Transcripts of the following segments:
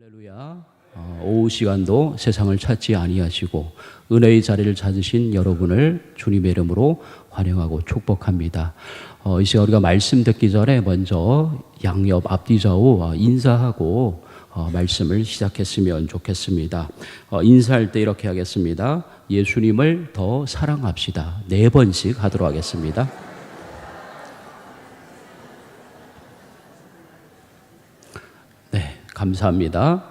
할렐루야. 어, 오후 시간도 세상을 찾지 아니하시고 은혜의 자리를 찾으신 여러분을 주님의 이름으로 환영하고 축복합니다. 어, 이 시간 우리가 말씀 듣기 전에 먼저 양옆 앞뒤 좌우 어, 인사하고 어, 말씀을 시작했으면 좋겠습니다. 어, 인사할 때 이렇게 하겠습니다. 예수님을 더 사랑합시다. 네 번씩 하도록 하겠습니다. 네, 감사합니다.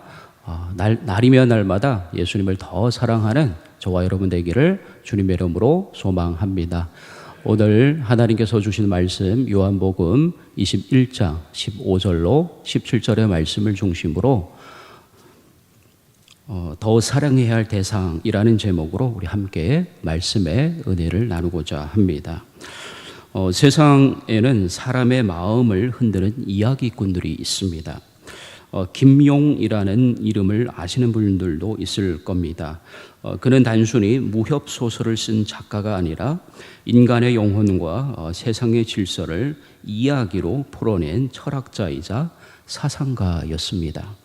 어, 날, 날이면 날마다 예수님을 더 사랑하는 저와 여러분 되기를 주님의 이름으로 소망합니다. 오늘 하나님께서 주신 말씀 요한복음 21장 15절로 17절의 말씀을 중심으로 어, 더 사랑해야 할 대상이라는 제목으로 우리 함께 말씀의 은혜를 나누고자 합니다. 어, 세상에는 사람의 마음을 흔드는 이야기꾼들이 있습니다. 어, 김용이라는 이름을 아시는 분들도 있을 겁니다. 어, 그는 단순히 무협 소설을 쓴 작가가 아니라 인간의 영혼과 어, 세상의 질서를 이야기로 풀어낸 철학자이자 사상가였습니다.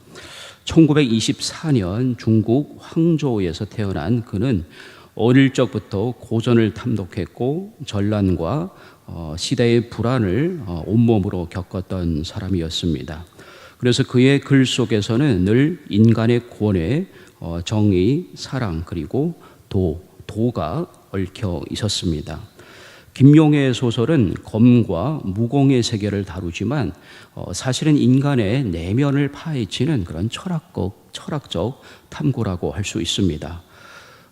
1924년 중국 황조에서 태어난 그는 어릴 적부터 고전을 탐독했고 전란과 어, 시대의 불안을 어, 온몸으로 겪었던 사람이었습니다. 그래서 그의 글 속에서는 늘 인간의 권해, 어, 정의, 사랑 그리고 도, 도가 얽혀 있었습니다. 김용의 소설은 검과 무공의 세계를 다루지만 어, 사실은 인간의 내면을 파헤치는 그런 철학적, 철학적 탐구라고 할 수 있습니다.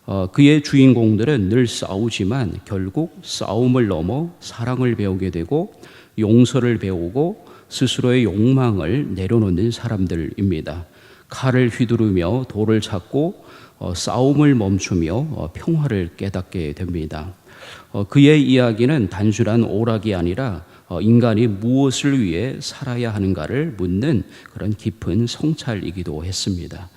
어, 그의 주인공들은 늘 싸우지만 결국 싸움을 넘어 사랑을 배우게 되고 용서를 배우고 스스로의 욕망을 내려놓는 사람들입니다. 칼을 휘두르며 돌을 찾고 어, 싸움을 멈추며 어, 평화를 깨닫게 됩니다. 어, 그의 이야기는 단순한 오락이 아니라 어, 인간이 무엇을 위해 살아야 하는가를 묻는 그런 깊은 성찰이기도 했습니다.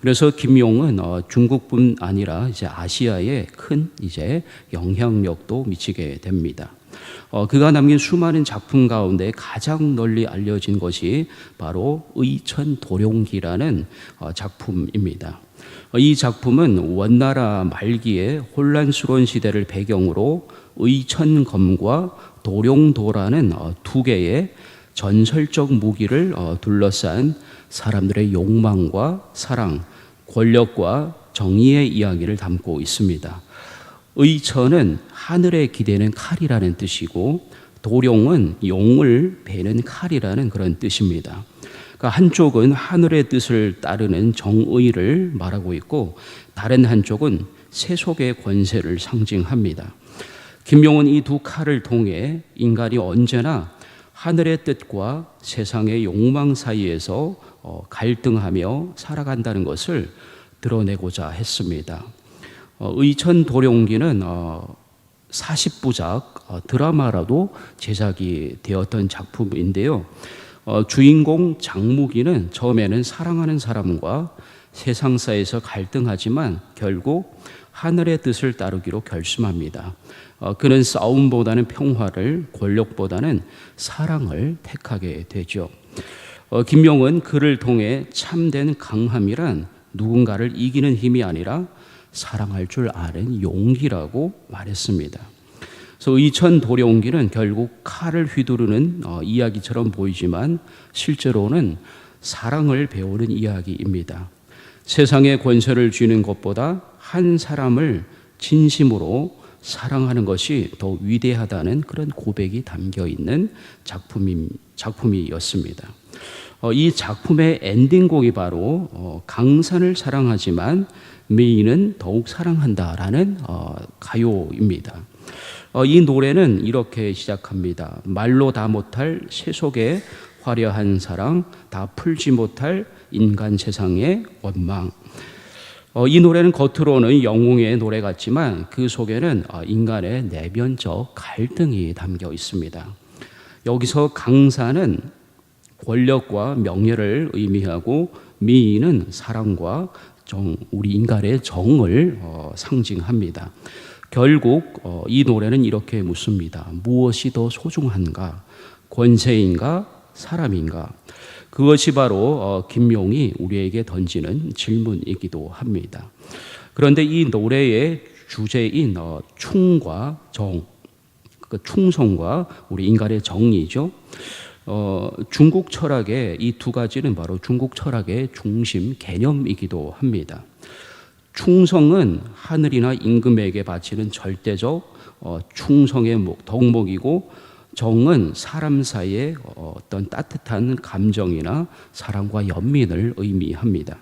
그래서 김용은 어, 중국뿐 아니라 이제 아시아에 큰 이제 영향력도 미치게 됩니다. 어, 그가 남긴 수많은 작품 가운데 가장 널리 알려진 것이 바로 의천 도룡기라는 어, 작품입니다. 어, 이 작품은 원나라 말기에 혼란스러운 시대를 배경으로 의천검과 도룡도라는 어, 두 개의 전설적 무기를 어, 둘러싼 사람들의 욕망과 사랑, 권력과 정의의 이야기를 담고 있습니다. 의천은 하늘에 기대는 칼이라는 뜻이고 도룡은 용을 베는 칼이라는 그런 뜻입니다. 그러니까 한쪽은 하늘의 뜻을 따르는 정의를 말하고 있고 다른 한쪽은 세속의 권세를 상징합니다. 김용은 이 두 칼을 통해 인간이 언제나 하늘의 뜻과 세상의 욕망 사이에서 어, 갈등하며 살아간다는 것을 드러내고자 했습니다. 어, 의천 도룡기는 40부작 어, 드라마라도 제작이 되었던 작품인데요. 주인공 장무기는 처음에는 사랑하는 사람과 세상사에서 갈등하지만 결국 하늘의 뜻을 따르기로 결심합니다. 그는 싸움보다는 평화를, 권력보다는 사랑을 택하게 되죠. 김용은 그를 통해 참된 강함이란 누군가를 이기는 힘이 아니라 사랑할 줄 아는 용기라고 말했습니다. 그래서 의천 도룡기는 결국 칼을 휘두르는 어, 이야기처럼 보이지만 실제로는 사랑을 배우는 이야기입니다. 세상의 권세를 쥐는 것보다 한 사람을 진심으로 사랑하는 것이 더 위대하다는 그런 고백이 담겨 있는 작품이, 작품이었습니다. 어, 이 작품의 엔딩곡이 바로 어, 강산을 사랑하지만 미인은 더욱 사랑한다라는 어, 가요입니다. 이 노래는 이렇게 시작합니다. 말로 다 못할 세속의 화려한 사랑, 다 풀지 못할 인간 세상의 원망. 이 노래는 겉으로는 영웅의 노래 같지만 그 속에는 인간의 내면적 갈등이 담겨 있습니다. 여기서 강사는 권력과 명예를 의미하고 미인은 사랑과 정, 우리 인간의 정을 어, 상징합니다. 결국 어, 이 노래는 이렇게 묻습니다. 무엇이 더 소중한가? 권세인가? 사람인가? 그것이 바로 어, 김용이 우리에게 던지는 질문이기도 합니다. 그런데 이 노래의 주제인 어, 충과 정, 그 충성과 우리 인간의 정의죠. 어, 중국 철학의 이 두 가지는 바로 중국 철학의 중심 개념이기도 합니다. 충성은 하늘이나 임금에게 바치는 절대적 어, 충성의 목, 덕목이고 정은 사람 사이의 어떤 따뜻한 감정이나 사랑과 연민을 의미합니다.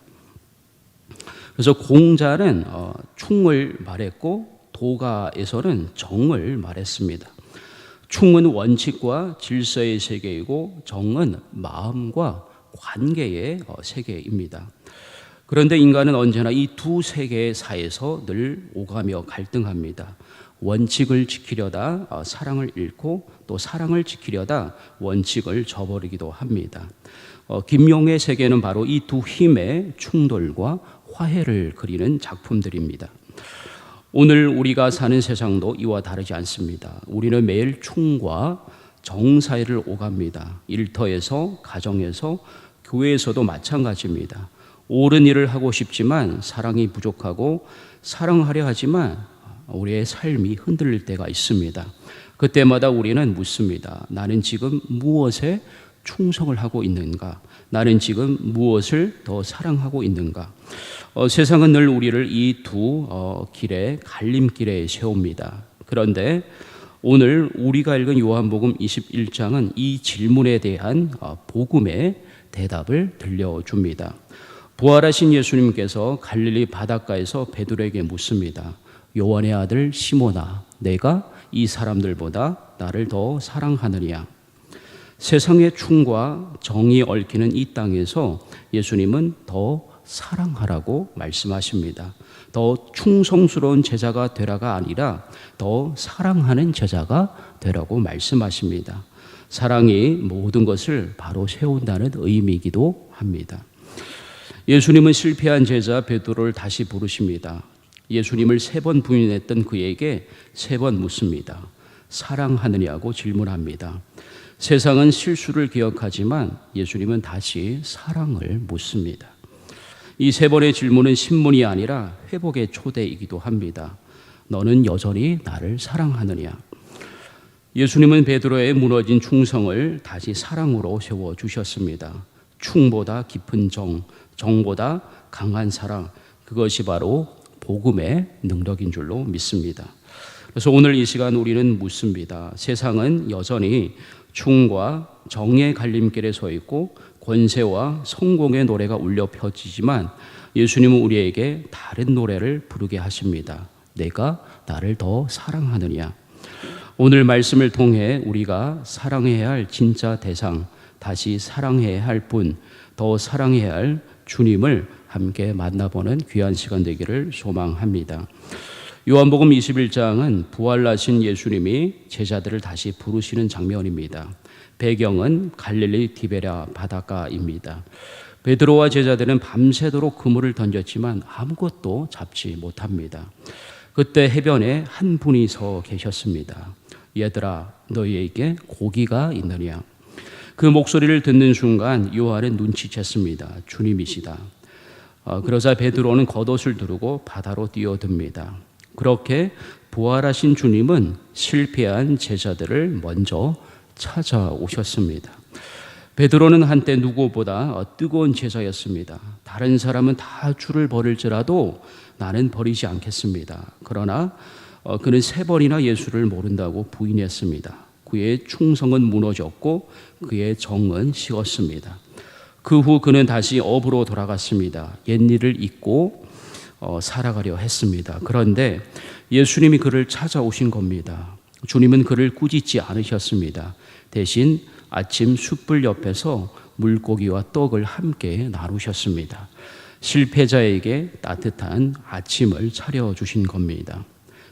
그래서 공자는 어, 충을 말했고 도가에서는 정을 말했습니다. 충은 원칙과 질서의 세계이고 정은 마음과 관계의 어, 세계입니다. 그런데 인간은 언제나 이 두 세계의 사이에서 늘 오가며 갈등합니다. 원칙을 지키려다 어, 사랑을 잃고 또 사랑을 지키려다 원칙을 저버리기도 합니다. 어, 김용의 세계는 바로 이 두 힘의 충돌과 화해를 그리는 작품들입니다. 오늘 우리가 사는 세상도 이와 다르지 않습니다. 우리는 매일 충과 정 사이를 오갑니다. 일터에서, 가정에서, 교회에서도 마찬가지입니다. 옳은 일을 하고 싶지만 사랑이 부족하고 사랑하려 하지만 우리의 삶이 흔들릴 때가 있습니다. 그때마다 우리는 묻습니다. 나는 지금 무엇에 충성을 하고 있는가? 나는 지금 무엇을 더 사랑하고 있는가? 어, 세상은 늘 우리를 이두 어, 길에 갈림길에 세웁니다. 그런데 오늘 우리가 읽은 요한복음 21장은 이 질문에 대한 어, 복음의 대답을 들려줍니다. 부활하신 예수님께서 갈릴리 바닷가에서 베드로에게 묻습니다. 요한의 아들 시모나, 내가 이 사람들보다 나를 더 사랑하느냐? 세상의 충과 정이 얽히는 이 땅에서 예수님은 더 사랑하라고 말씀하십니다. 더 충성스러운 제자가 되라가 아니라 더 사랑하는 제자가 되라고 말씀하십니다. 사랑이 모든 것을 바로 세운다는 의미이기도 합니다. 예수님은 실패한 제자 베드로를 다시 부르십니다. 예수님을 세 번 부인했던 그에게 세 번 묻습니다. 사랑하느냐고 질문합니다. 세상은 실수를 기억하지만 예수님은 다시 사랑을 묻습니다. 이 세 번의 질문은 신문이 아니라 회복의 초대이기도 합니다. 너는 여전히 나를 사랑하느냐? 예수님은 베드로의 무너진 충성을 다시 사랑으로 세워 주셨습니다. 충보다 깊은 정, 정보다 강한 사랑, 그것이 바로 복음의 능력인 줄로 믿습니다. 그래서 오늘 이 시간 우리는 묻습니다. 세상은 여전히 충과 정의 갈림길에 서 있고 권세와 성공의 노래가 울려 펴지지만 예수님은 우리에게 다른 노래를 부르게 하십니다. 내가 나를 더 사랑하느냐. 오늘 말씀을 통해 우리가 사랑해야 할 진짜 대상, 다시 사랑해야 할 분, 더 사랑해야 할 주님을 함께 만나보는 귀한 시간 되기를 소망합니다. 요한복음 21장은 부활하신 예수님이 제자들을 다시 부르시는 장면입니다. 배경은 갈릴리 디베라 바닷가입니다. 베드로와 제자들은 밤새도록 그물을 던졌지만 아무것도 잡지 못합니다. 그때 해변에 한 분이 서 계셨습니다. 얘들아, 너희에게 고기가 있느냐? 그 목소리를 듣는 순간 요한은 눈치챘습니다. 주님이시다. 어, 그러자 베드로는 겉옷을 두르고 바다로 뛰어듭니다. 그렇게 부활하신 주님은 실패한 제자들을 먼저 찾아오셨습니다. 베드로는 한때 누구보다 뜨거운 제자였습니다. 다른 사람은 다 줄을 버릴지라도 나는 버리지 않겠습니다. 그러나 어, 그는 세 번이나 예수를 모른다고 부인했습니다. 그의 충성은 무너졌고 그의 정은 식었습니다. 그 후 그는 다시 업으로 돌아갔습니다. 옛 일을 잊고 어, 살아가려 했습니다. 그런데 예수님이 그를 찾아오신 겁니다. 주님은 그를 꾸짖지 않으셨습니다. 대신 아침 숯불 옆에서 물고기와 떡을 함께 나누셨습니다. 실패자에게 따뜻한 아침을 차려주신 겁니다.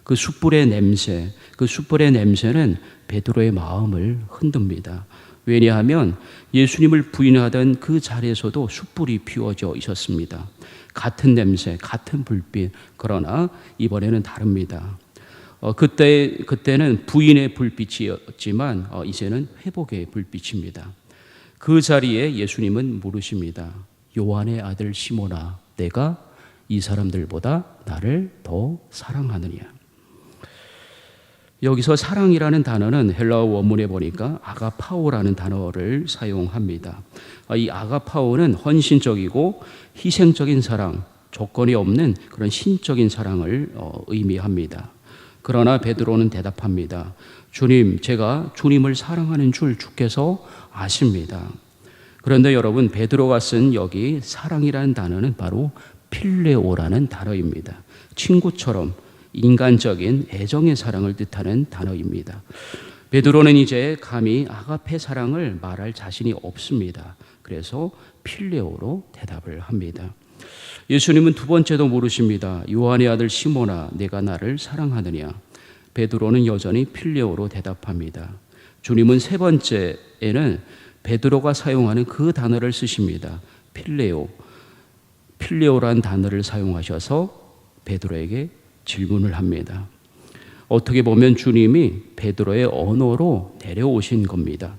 그 숯불의 냄새, 그 숯불의 냄새는 베드로의 마음을 흔듭니다. 왜냐하면 예수님을 부인하던 그 자리에서도 숯불이 피워져 있었습니다. 같은 냄새, 같은 불빛, 그러나 이번에는 다릅니다. 어, 그때 그때는 부인의 불빛이었지만 어, 이제는 회복의 불빛입니다. 그 자리에 예수님은 물으십니다. 요한의 아들 시모나, 내가 이 사람들보다 나를 더 사랑하느냐? 여기서 사랑이라는 단어는 헬라어 원문에 보니까 아가파오라는 단어를 사용합니다. 이 아가파오는 헌신적이고 희생적인 사랑, 조건이 없는 그런 신적인 사랑을 어, 의미합니다. 그러나 베드로는 대답합니다. 주님, 제가 주님을 사랑하는 줄 주께서 아십니다. 그런데 여러분, 베드로가 쓴 여기 사랑이라는 단어는 바로 필레오라는 단어입니다. 친구처럼 인간적인 애정의 사랑을 뜻하는 단어입니다. 베드로는 이제 감히 아가페 사랑을 말할 자신이 없습니다. 그래서 필레오로 대답을 합니다. 예수님은 두 번째도 물으십니다. 요한의 아들 시모나 내가 나를 사랑하느냐? 베드로는 여전히 필레오로 대답합니다. 주님은 세 번째에는 베드로가 사용하는 그 단어를 쓰십니다. 필레오. 필레오란 단어를 사용하셔서 베드로에게 질문을 합니다. 어떻게 보면 주님이 베드로의 언어로 데려오신 겁니다.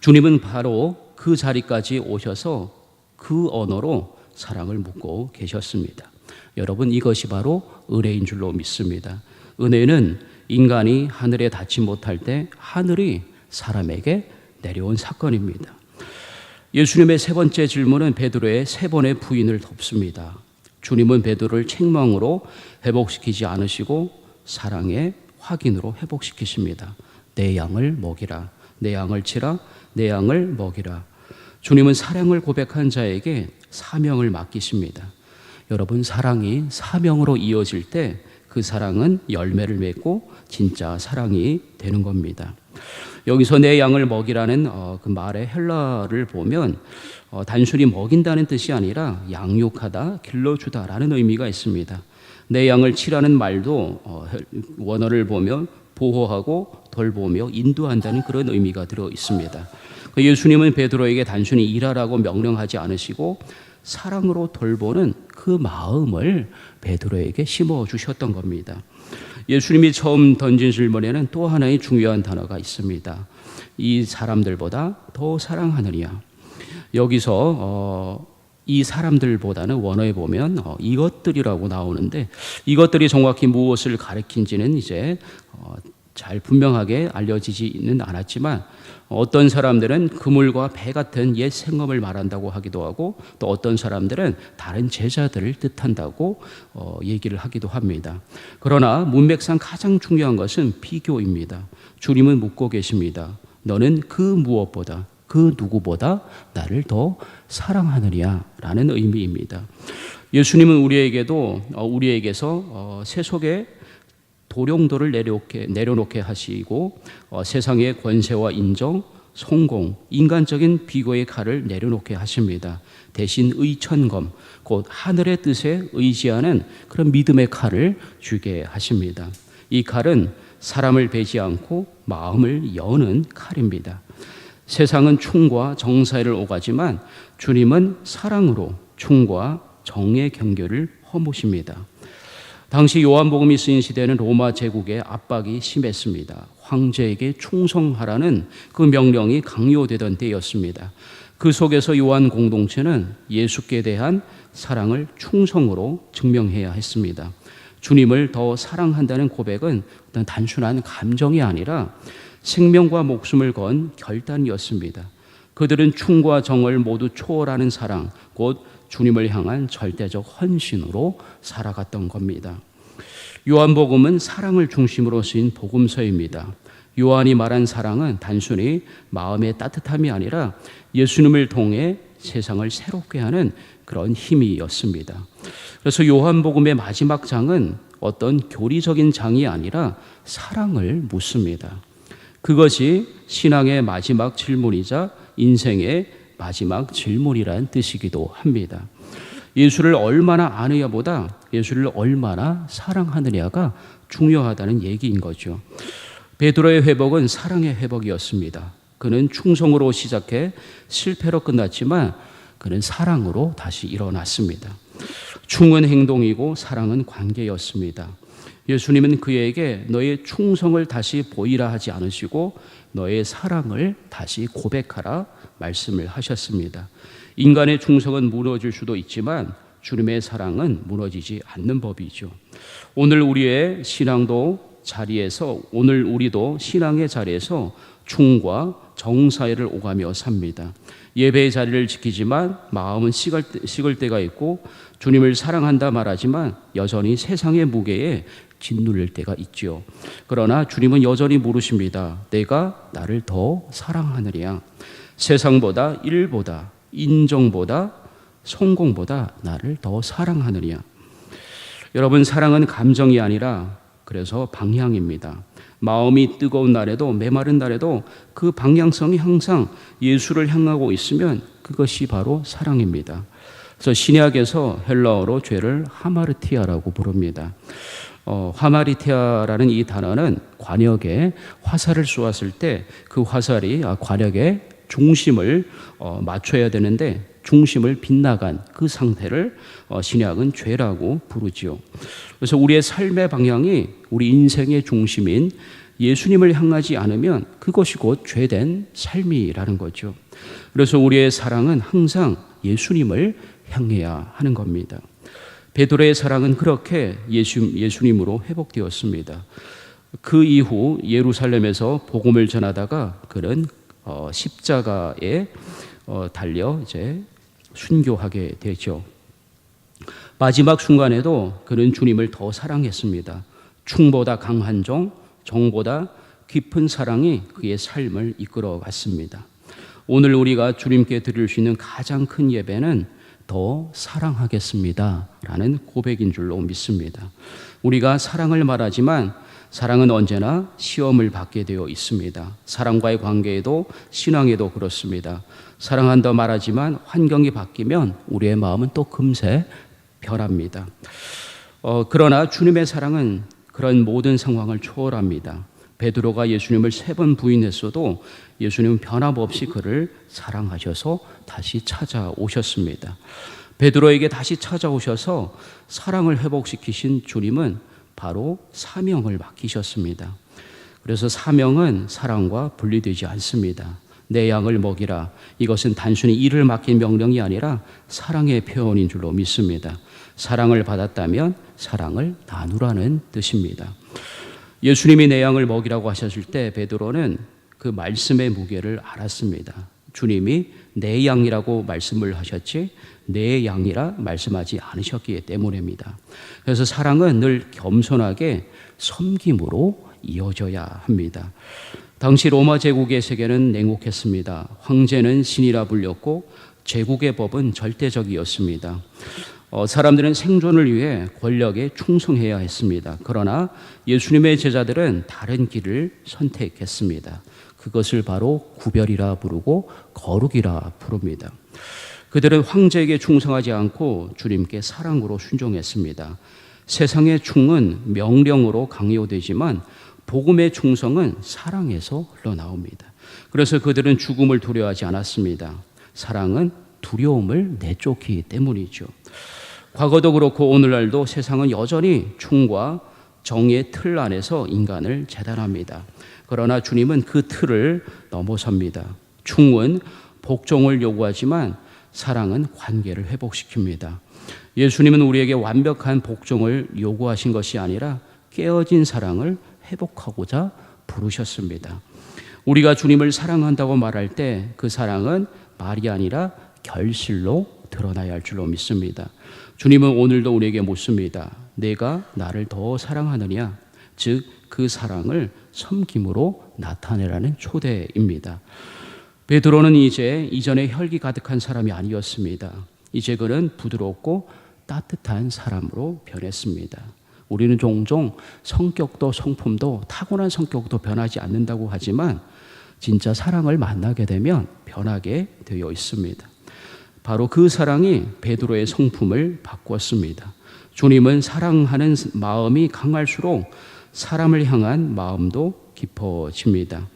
주님은 바로 그 자리까지 오셔서 그 언어로 사랑을 묻고 계셨습니다. 여러분 이것이 바로 은혜인 줄로 믿습니다. 은혜는 인간이 하늘에 닿지 못할 때 하늘이 사람에게 내려온 사건입니다. 예수님의 세 번째 질문은 베드로의 세 번의 부인을 덮습니다. 주님은 베드로를 책망으로 회복시키지 않으시고 사랑의 확인으로 회복시키십니다. 내 양을 먹이라. 내 양을 치라. 내 양을 먹이라. 주님은 사랑을 고백한 자에게 사명을 맡기십니다. 여러분, 사랑이 사명으로 이어질 때 그 사랑은 열매를 맺고 진짜 사랑이 되는 겁니다. 여기서 내 양을 먹이라는 어, 그 말의 헬라를 보면 어, 단순히 먹인다는 뜻이 아니라 양육하다, 길러주다라는 의미가 있습니다. 내 양을 치라는 말도 어, 원어를 보면 보호하고 돌보며 인도한다는 그런 의미가 들어 있습니다. 그 예수님은 베드로에게 단순히 일하라고 명령하지 않으시고 사랑으로 돌보는 그 마음을 베드로에게 심어 주셨던 겁니다. 예수님이 처음 던진 질문에는 또 하나의 중요한 단어가 있습니다. 이 사람들보다 더 사랑하느냐. 여기서 어, 이 사람들보다는 원어에 보면 어, 이것들이라고 나오는데 이것들이 정확히 무엇을 가리킨지는 이제 어, 잘 분명하게 알려지지는 않았지만 어떤 사람들은 그물과 배 같은 옛 생업을 말한다고 하기도 하고 또 어떤 사람들은 다른 제자들을 뜻한다고 어, 얘기를 하기도 합니다. 그러나 문맥상 가장 중요한 것은 비교입니다. 주님은 묻고 계십니다. 너는 그 무엇보다 그 누구보다 나를 더 사랑하느냐라는 의미입니다. 예수님은 우리에게도 어, 우리에게서 어, 세속의 도령도를 내려놓게, 내려놓게 하시고 어, 세상의 권세와 인정, 성공, 인간적인 비고의 칼을 내려놓게 하십니다. 대신 의천검, 곧 하늘의 뜻에 의지하는 그런 믿음의 칼을 주게 하십니다. 이 칼은 사람을 베지 않고 마음을 여는 칼입니다. 세상은 충과 정사를 오가지만 주님은 사랑으로 충과 정의 경계를 허무십니다. 당시 요한복음이 쓰인 시대는 로마 제국의 압박이 심했습니다. 황제에게 충성하라는 그 명령이 강요되던 때였습니다. 그 속에서 요한 공동체는 예수께 대한 사랑을 충성으로 증명해야 했습니다. 주님을 더 사랑한다는 고백은 어떤 단순한 감정이 아니라 생명과 목숨을 건 결단이었습니다. 그들은 충과 정을 모두 초월하는 사랑, 곧 주님을 향한 절대적 헌신으로 살아갔던 겁니다. 요한복음은 사랑을 중심으로 쓰인 복음서입니다. 요한이 말한 사랑은 단순히 마음의 따뜻함이 아니라 예수님을 통해 세상을 새롭게 하는 그런 힘이었습니다. 그래서 요한복음의 마지막 장은 어떤 교리적인 장이 아니라 사랑을 묻습니다. 그것이 신앙의 마지막 질문이자 인생의 마지막 질문이라는 뜻이기도 합니다. 예수를 얼마나 아느냐보다 예수를 얼마나 사랑하느냐가 중요하다는 얘기인 거죠. 베드로의 회복은 사랑의 회복이었습니다. 그는 충성으로 시작해 실패로 끝났지만 그는 사랑으로 다시 일어났습니다. 충은 행동이고 사랑은 관계였습니다. 예수님은 그에게 너의 충성을 다시 보이라 하지 않으시고 너의 사랑을 다시 고백하라 말씀을 하셨습니다. 인간의 충성은 무너질 수도 있지만 주님의 사랑은 무너지지 않는 법이죠. 오늘 우리의 신앙도 자리에서 오늘 우리도 신앙의 자리에서 충과 정사이를 오가며 삽니다. 예배의 자리를 지키지만 마음은 식을, 식을 때가 있고 주님을 사랑한다 말하지만 여전히 세상의 무게에 짓눌릴 때가 있지요. 그러나 주님은 여전히 물으십니다. 내가 나를 더 사랑하느냐? 세상보다 일보다 인정보다 성공보다 나를 더 사랑하느냐? 여러분 사랑은 감정이 아니라 그래서 방향입니다. 마음이 뜨거운 날에도 메마른 날에도 그 방향성이 항상 예수를 향하고 있으면 그것이 바로 사랑입니다. 그래서 신약에서 헬라어로 죄를 하마르티아라고 부릅니다. 어, 하마리티아라는 이 단어는 관역에 화살을 쏘았을 때 그 화살이 아, 관역의 중심을 어, 맞춰야 되는데 중심을 빗나간 그 상태를 어, 신약은 죄라고 부르지요. 그래서 우리의 삶의 방향이 우리 인생의 중심인 예수님을 향하지 않으면 그것이 곧 죄된 삶이라는 거죠. 그래서 우리의 사랑은 항상 예수님을 향해야 하는 겁니다. 베드로의 사랑은 그렇게 예수, 예수님으로 회복되었습니다. 그 이후 예루살렘에서 복음을 전하다가 그는 어, 십자가에 어, 달려 이제 순교하게 되죠. 마지막 순간에도 그는 주님을 더 사랑했습니다. 충보다 강한 종, 정보다 깊은 사랑이 그의 삶을 이끌어 갔습니다. 오늘 우리가 주님께 드릴 수 있는 가장 큰 예배는 더 사랑하겠습니다. 라는 고백인 줄로 믿습니다. 우리가 사랑을 말하지만 사랑은 언제나 시험을 받게 되어 있습니다. 사랑과의 관계에도 신앙에도 그렇습니다. 사랑한다 말하지만 환경이 바뀌면 우리의 마음은 또 금세 변합니다. 어, 그러나 주님의 사랑은 그런 모든 상황을 초월합니다. 베드로가 예수님을 세 번 부인했어도 예수님은 변함없이 그를 사랑하셔서 다시 찾아오셨습니다. 베드로에게 다시 찾아오셔서 사랑을 회복시키신 주님은 바로 사명을 맡기셨습니다. 그래서 사명은 사랑과 분리되지 않습니다. 내 양을 먹이라. 이것은 단순히 일을 맡긴 명령이 아니라 사랑의 표현인 줄로 믿습니다. 사랑을 받았다면 사랑을 나누라는 뜻입니다. 예수님이 내 양을 먹이라고 하셨을 때 베드로는 그 말씀의 무게를 알았습니다. 주님이 내 양이라고 말씀을 하셨지 내 양이라 말씀하지 않으셨기 때문입니다. 그래서 사랑은 늘 겸손하게 섬김으로 이어져야 합니다. 당시 로마 제국의 세계는 냉혹했습니다. 황제는 신이라 불렸고 제국의 법은 절대적이었습니다. 어, 사람들은 생존을 위해 권력에 충성해야 했습니다. 그러나 예수님의 제자들은 다른 길을 선택했습니다. 그것을 바로 구별이라 부르고 거룩이라 부릅니다. 그들은 황제에게 충성하지 않고 주님께 사랑으로 순종했습니다. 세상의 충은 명령으로 강요되지만 복음의 충성은 사랑에서 흘러나옵니다. 그래서 그들은 죽음을 두려워하지 않았습니다. 사랑은 두려움을 내쫓기 때문이죠. 과거도 그렇고 오늘날도 세상은 여전히 충과 정의 틀 안에서 인간을 재단합니다. 그러나 주님은 그 틀을 넘어섭니다. 충은 복종을 요구하지만 사랑은 관계를 회복시킵니다. 예수님은 우리에게 완벽한 복종을 요구하신 것이 아니라 깨어진 사랑을 회복하고자 부르셨습니다. 우리가 주님을 사랑한다고 말할 때 그 사랑은 말이 아니라 결실로 드러나야 할 줄로 믿습니다. 주님은 오늘도 우리에게 묻습니다. 내가 나를 더 사랑하느냐? 즉, 그 사랑을 섬김으로 나타내라는 초대입니다. 베드로는 이제 이전에 혈기 가득한 사람이 아니었습니다. 이제 그는 부드럽고 따뜻한 사람으로 변했습니다. 우리는 종종 성격도 성품도 타고난 성격도 변하지 않는다고 하지만 진짜 사랑을 만나게 되면 변하게 되어 있습니다. 바로 그 사랑이 베드로의 성품을 바꿨습니다. 주님은 사랑하는 마음이 강할수록 사람을 향한 마음도 깊어집니다.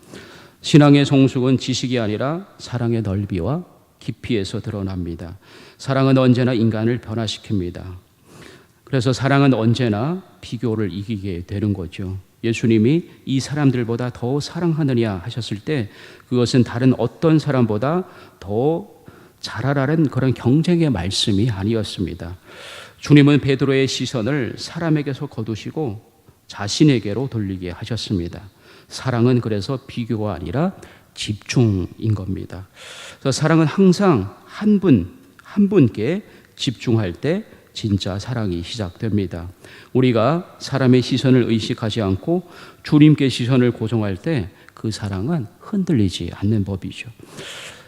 신앙의 성숙은 지식이 아니라 사랑의 넓이와 깊이에서 드러납니다. 사랑은 언제나 인간을 변화시킵니다. 그래서 사랑은 언제나 비교를 이기게 되는 거죠. 예수님이 이 사람들보다 더 사랑하느냐 하셨을 때 그것은 다른 어떤 사람보다 더 잘하라는 그런 경쟁의 말씀이 아니었습니다. 주님은 베드로의 시선을 사람에게서 거두시고 자신에게로 돌리게 하셨습니다. 사랑은 그래서 비교가 아니라 집중인 겁니다. 그래서 사랑은 항상 한 분, 한 분께 집중할 때 진짜 사랑이 시작됩니다. 우리가 사람의 시선을 의식하지 않고 주님께 시선을 고정할 때 그 사랑은 흔들리지 않는 법이죠.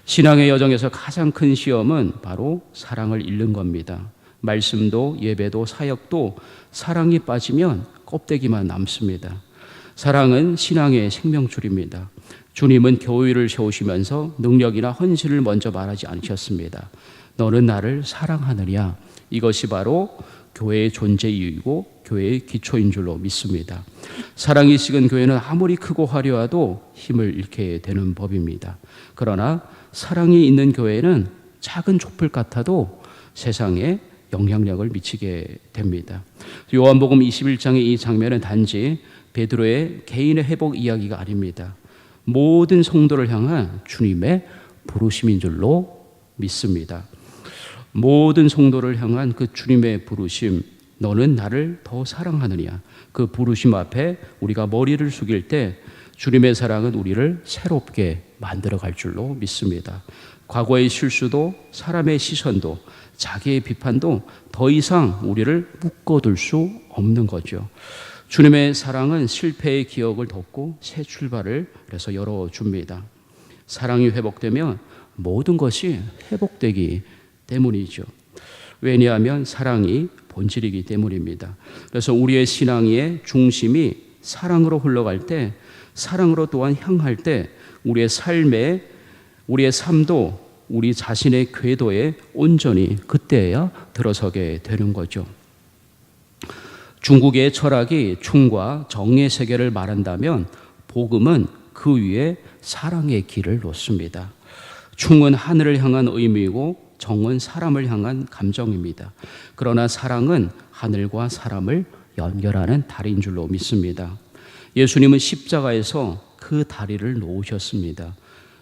신앙의 여정에서 가장 큰 시험은 바로 사랑을 잃는 겁니다. 말씀도 예배도 사역도 사랑이 빠지면 껍데기만 남습니다. 사랑은 신앙의 생명줄입니다. 주님은 교회를 세우시면서 능력이나 헌신을 먼저 말하지 않으셨습니다. 너는 나를 사랑하느냐? 이것이 바로 교회의 존재 이유이고 교회의 기초인 줄로 믿습니다. 사랑이 식은 교회는 아무리 크고 화려해도 힘을 잃게 되는 법입니다. 그러나 사랑이 있는 교회는 작은 촛불 같아도 세상에 영향력을 미치게 됩니다. 요한복음 21장의 이 장면은 단지 베드로의 개인의 회복 이야기가 아닙니다. 모든 성도를 향한 주님의 부르심인 줄로 믿습니다. 모든 성도를 향한 그 주님의 부르심, 너는 나를 더 사랑하느냐. 그 부르심 앞에 우리가 머리를 숙일 때 주님의 사랑은 우리를 새롭게 만들어 갈 줄로 믿습니다. 과거의 실수도 사람의 시선도 자기의 비판도 더 이상 우리를 묶어둘 수 없는 거죠. 주님의 사랑은 실패의 기억을 덮고 새 출발을 그래서 열어줍니다. 사랑이 회복되면 모든 것이 회복되기 때문이죠. 왜냐하면 사랑이 본질이기 때문입니다. 그래서 우리의 신앙의 중심이 사랑으로 흘러갈 때, 사랑으로 또한 향할 때, 우리의 삶에, 우리의 삶도 우리 자신의 궤도에 온전히 그때야 들어서게 되는 거죠. 중국의 철학이 충과 정의 세계를 말한다면 복음은 그 위에 사랑의 길을 놓습니다. 충은 하늘을 향한 의미이고 정은 사람을 향한 감정입니다. 그러나 사랑은 하늘과 사람을 연결하는 다리인 줄로 믿습니다. 예수님은 십자가에서 그 다리를 놓으셨습니다.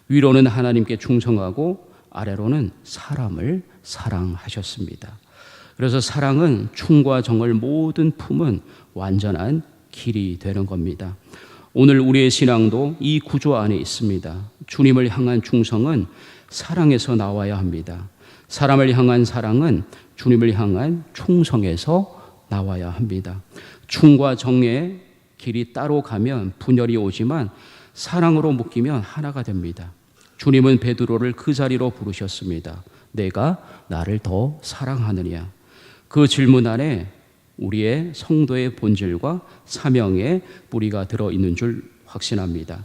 위로는 하나님께 충성하고 아래로는 사람을 사랑하셨습니다. 그래서 사랑은 충과 정을 모든 품은 완전한 길이 되는 겁니다. 오늘 우리의 신앙도 이 구조 안에 있습니다. 주님을 향한 충성은 사랑에서 나와야 합니다. 사람을 향한 사랑은 주님을 향한 충성에서 나와야 합니다. 충과 정의 길이 따로 가면 분열이 오지만 사랑으로 묶이면 하나가 됩니다. 주님은 베드로를 그 자리로 부르셨습니다. 내가 나를 더 사랑하느냐? 그 질문 안에 우리의 성도의 본질과 사명의 뿌리가 들어 있는 줄 확신합니다.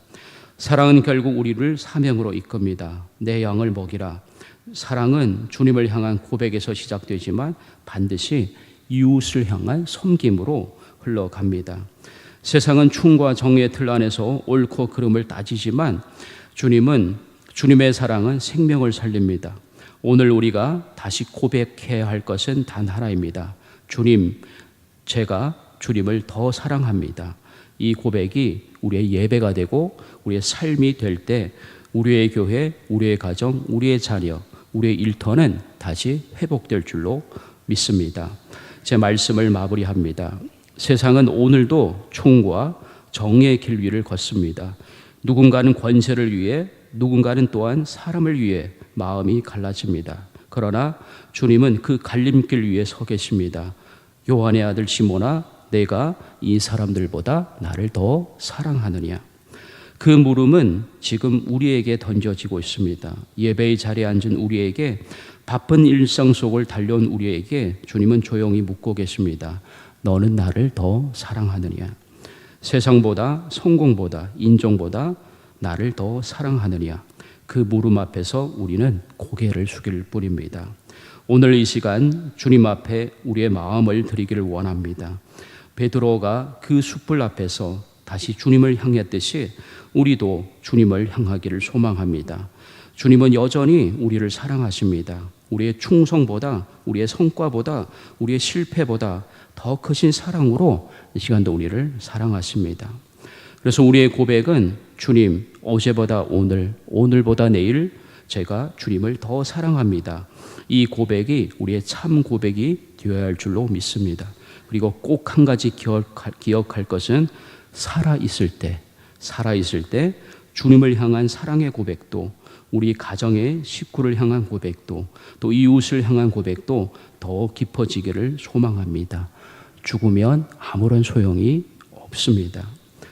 사랑은 결국 우리를 사명으로 이끕니다. 내 양을 먹이라. 사랑은 주님을 향한 고백에서 시작되지만 반드시 이웃을 향한 섬김으로 흘러갑니다. 세상은 충과 정의 틀 안에서 옳고 그름을 따지지만 주님은 주님의 사랑은 생명을 살립니다. 오늘 우리가 다시 고백해야 할 것은 단 하나입니다. 주님, 제가 주님을 더 사랑합니다. 이 고백이 우리의 예배가 되고 우리의 삶이 될 때 우리의 교회, 우리의 가정, 우리의 자녀, 우리의 일터는 다시 회복될 줄로 믿습니다. 제 말씀을 마무리합니다. 세상은 오늘도 총과 정의 길 위를 걷습니다. 누군가는 권세를 위해, 누군가는 또한 사람을 위해 마음이 갈라집니다. 그러나 주님은 그 갈림길 위에 서 계십니다. 요한의 아들 시모나 내가 이 사람들보다 나를 더 사랑하느냐. 그 물음은 지금 우리에게 던져지고 있습니다. 예배의 자리에 앉은 우리에게 바쁜 일상 속을 달려온 우리에게 주님은 조용히 묻고 계십니다. 너는 나를 더 사랑하느냐? 세상보다 성공보다 인정보다 나를 더 사랑하느냐? 그 물음 앞에서 우리는 고개를 숙일 뿐입니다. 오늘 이 시간 주님 앞에 우리의 마음을 드리기를 원합니다. 베드로가 그 숯불 앞에서 다시 주님을 향했듯이 우리도 주님을 향하기를 소망합니다. 주님은 여전히 우리를 사랑하십니다. 우리의 충성보다 우리의 성과보다 우리의 실패보다 더 크신 사랑으로 이 시간도 우리를 사랑하십니다. 그래서 우리의 고백은 주님 어제보다 오늘 오늘보다 내일 제가 주님을 더 사랑합니다. 이 고백이 우리의 참 고백이 되어야 할 줄로 믿습니다. 그리고 꼭 한 가지 기억할, 기억할 것은 살아 있을 때 살아 있을 때 주님을 향한 사랑의 고백도 우리 가정의 식구를 향한 고백도 또 이웃을 향한 고백도 더 깊어지기를 소망합니다. 죽으면 아무런 소용이 없습니다.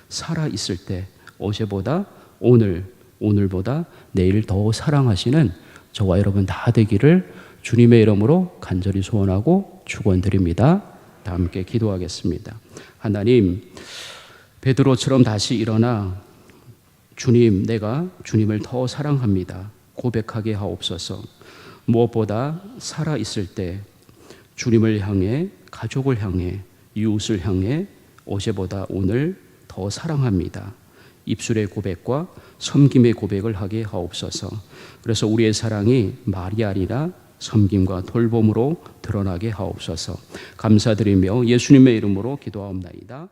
살아 있을 때 어제보다 오늘 오늘보다 내일 더 사랑하시는 저와 여러분 다 되기를 주님의 이름으로 간절히 소원하고 축원드립니다. 다 함께 기도하겠습니다. 하나님 베드로처럼 다시 일어나 주님 내가 주님을 더 사랑합니다. 고백하게 하옵소서. 무엇보다 살아 있을 때 주님을 향해 가족을 향해 이웃을 향해 어제보다 오늘 더 사랑합니다. 입술의 고백과 섬김의 고백을 하게 하옵소서. 그래서 우리의 사랑이 말이 아니라 섬김과 돌봄으로 드러나게 하옵소서. 감사드리며 예수님의 이름으로 기도하옵나이다.